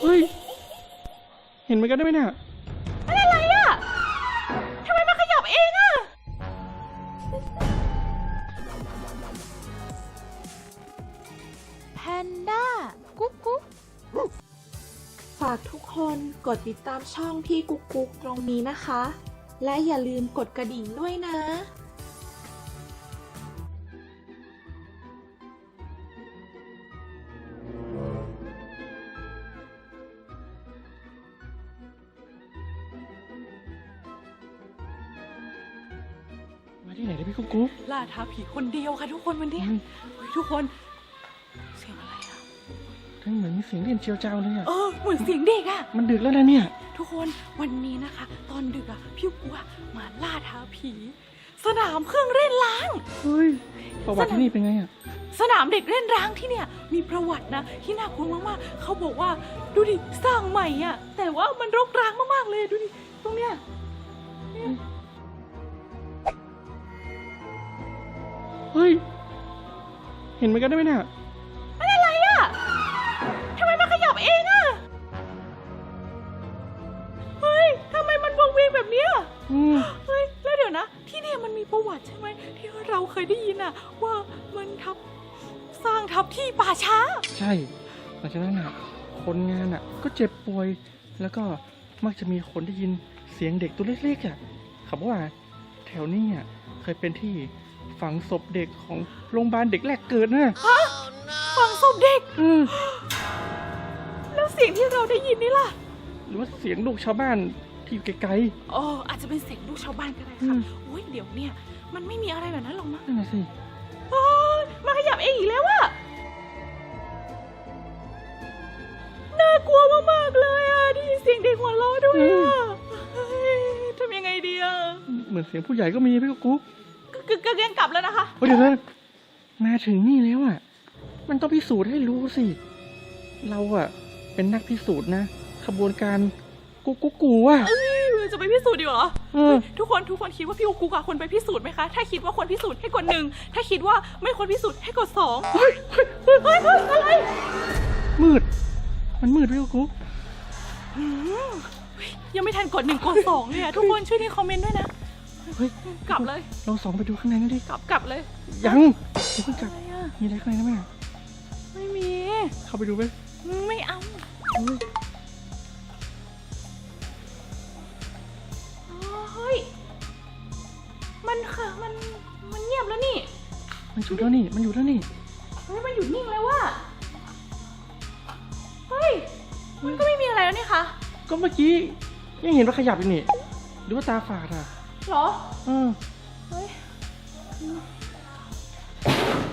เฮ้ย เห็นเหมือนกันได้ไหมเนี่ยอะไรอะทำไมมันขยับเองอะแพนด้า กุ๊กกุ๊กฝากทุกคนกดติดตามช่องพี่กุ๊กกุ๊กตรงนี้นะคะ และอย่าลืมกดกระดิ่งด้วยนะ ที่ไหนได้พี่กุ๊กกุ๊กล่าท้าผีคนเดียวค่ะทุกคนวันนี้อืมเฮ้ยทุกคน เสียงอะไรอะทั้งเหมือนมีเสียงเรียนเจียวเจ้าเลยอะเออเหมือนเสียงเด็กอะมันดึกแล้วนะเนี่ย ทุกคนวันนี้นะคะ ตอนดึกอะพี่กัวมาล่าท้าผี สนามเครื่องเล่นล้างเฮ้ยประวัติที่นี่เป็นไงอะสนามเด็กเล่นร้างที่เนี่ย มีประวัตินะ ที่น่ากลัวมากๆเขาบอกว่า ดูดิสร้างใหม่อะแต่ว่ามันรกร้างมากๆเลยดูดิตรงเนี้ย ฮ้ย เห็นเหมือนกันได้ไหมเนี่ย มันอะไรอะทำไมมันขยับเองอะเฮ้ยทำไมมันวงเวียงแบบเนี้ยอืม เฮ้ย แล้วเดี๋ยวนะ ที่เนี่ยมันมีประวัติใช่ไหมที่เราเคยได้ยินอะว่ามันทับสร้างทับที่ป่าช้า ใช่หลังจากนั้นอะ คนงานอะ ก็เจ็บป่วย แล้วก็มักจะมีคนได้ยินเสียงเด็กตัวเล็กๆอะเขาบอกว่า แถวนี้อะเคยเป็นที่ ฝังศพเด็กของโรงพยาบาลเด็กแรกเกิดนะฟังศพเด็ก อืมแล้วเสียงที่เราได้ยินนี่ล่ะ หรือว่าเสียงลูกชาวบ้านที่อยู่ไกลอ๋ออาจจะเป็นเสียงลูกชาวบ้านก็ได้อืค่ะมโอ้ยเดี๋ยวเนี่ย มันไม่มีอะไรแบบนั้นหรอกมั้งๆนั่นน่ะสิ โอ้ยมาขยับเองอีกแล้วอะน่ากลัวมากๆเลยอะได้ยินเสียงเด็กหัวเราะด้วยอะเฮ้ยทำยังไงดีอะเหมือนเสียงผู้ใหญ่ก็มีพี่กุ๊ก กึกกึกยังกลับแล้วนะคะเฮ้ยเดี๋ยวนะมาถึงนี่แล้วอะ มันต้องพิสูจน์ให้รู้สิ เราอะ เป็นนักพิสูจน์นะขบวนการกุ๊กกุ๊กกูอะ เอ้ยเราจะไปพิสูจน์ดีเหรอ เออ ทุกคนทุกคนคิดว่าพี่อุกุกอะควรไปพิสูจน์ไหมคะ ถ้าคิดว่าควรพิสูจน์ให้กดหนึ่ง ถ้าคิดว่าไม่ควรพิสูจน์ให้กดสองเฮ้ยเฮ้ยเฮ้ยเฮ้ยอะไรมืด มันมืดพี่กุ๊กกุ๊กอืมเฮ้ยยังไม่ทันกดหนึ่งกดสองเลยอะทุกคนช่วยที่คอมเมนต์ด้วยนะ เฮ้ยกลับเลยลองส่องไปดูข้างในนั่นดิกลับกลับเลย ยังอย่าเพิ่งกลับอะไรอะมีอะไรข้างในนะแม่ไม่มี เข้าไปดูไหมไม่เอาเฮ้ยอ๋อเฮ้ย มันค่ะมัน มันเงียบแล้วนี่ มันอยู่แล้วนี่ มันอยู่แล้วนี่ เฮ้ย มันหยุดนิ่งแล้วว่ะ เฮ้ย มันก็ไม่มีอะไรแล้วนี่คะ ก็เมื่อกี้ยังเห็นว่าขยับอยู่นี่หรือว่าตาฝาดอะ เหรอเออเฮ้ย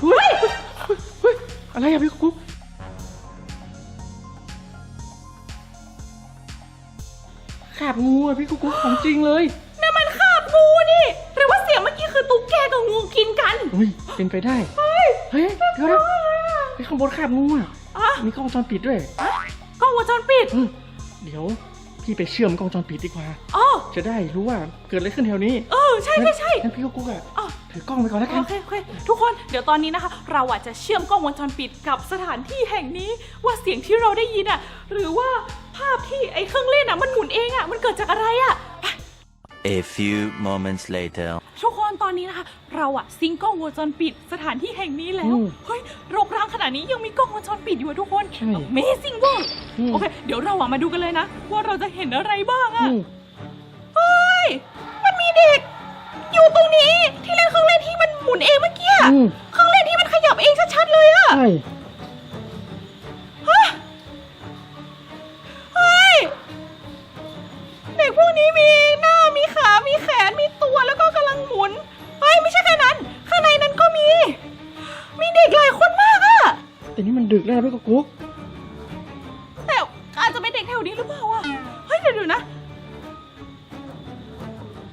เฮ้ยเฮ้ยอะไรอะพี่กุ๊กขาบงูอะพี่กุ๊กของจริงเลยนั่นมันคาบงูนี่ หรือว่าเสียงเมื่อกี้คือตุ๊กแกกับงูกินกันอุ้ยเป็นไปได้ เฮ้ย เฮ้ยเดี๋ยวนะไปข้างบนขาบงูอะอะมีกล้องวงจรปิดด้วยอะกล้องวงจรปิดอืมเดี๋ยว พี่ไปเชื่อมกล้องวงจรปิดดีกว่า อ๋อจะได้รู้ว่าเกิดอะไรขึ้นแถวนี้เออใช่ใช่ใช่ งั้นพี่กุ๊กอะอ๋อถือกล้องไปก่อนแล้วกันโอเคโอเคทุกคนเดี๋ยวตอนนี้นะคะ เราอาจจะเชื่อมกล้องวงจรปิดกับสถานที่แห่งนี้ ว่าเสียงที่เราได้ยินอะ หรือว่าภาพที่ไอ้เครื่องเล่นอะ มันหมุนเองอะ มันเกิดจากอะไรอะไป A few moments later. ทุกคนตอนนี้นะคะ เราอะซิงค์กล้องวงจรปิดสถานที่แห่งนี้แล้ว อืมเฮ้ยรกร้างขนาดนี้ยังมีกล้องวงจรปิดอยู่อะทุกคน ใช่ Amazing เวอร์อืม โอเค เดี๋ยวเราอะมาดูกันเลยนะ ว่าเราจะเห็นอะไรบ้างอะอืมเฮ้ย มันมีเด็ก อยู่ตรงนี้ที่เล่นเครื่องเล่นที่มันหมุนเองเมื่อกี้อะอืมเครื่องเล่นที่มันขยับเองชัดๆเลยอะใช่ฮะเฮ้ย เด็กพวกนี้มีหน้า มีขามีแขนมีตัวแล้วก็กำลังหมุนเฮ้ยไม่ใช่แค่นั้น ข้างในนั้นก็มี มีเด็กหลายคนมากอะแต่นี่มันดึกแล้วนะพี่กุ๊กแต่อาจจะเป็นเด็กแถวนี้หรือเปล่าอะเฮ้ยเดี๋ยวๆนะ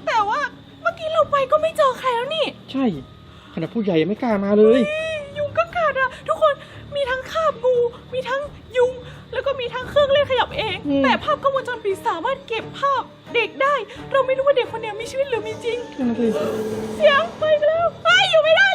แต่ว่าเมื่อกี้เราไปก็ไม่เจอใครแล้วนี่ ใช่ขนาดผู้ใหญ่ยังไม่กล้ามาเลย ยุงก็กัดอะทุกคนมีทั้งคาบงู มีทั้งยุง แล้วก็มีทั้งเครื่องเล่นขยับเอง อืม แต่ภาพกล้องวงจรปิดสามารถเก็บภาพเด็กได้ เราไม่รู้ว่าเด็กคนเนี้ยมีชีวิตหรือมีจริง นั่นนะสิเสียงไปแล้วไอ้ยอยู่ไม่ได้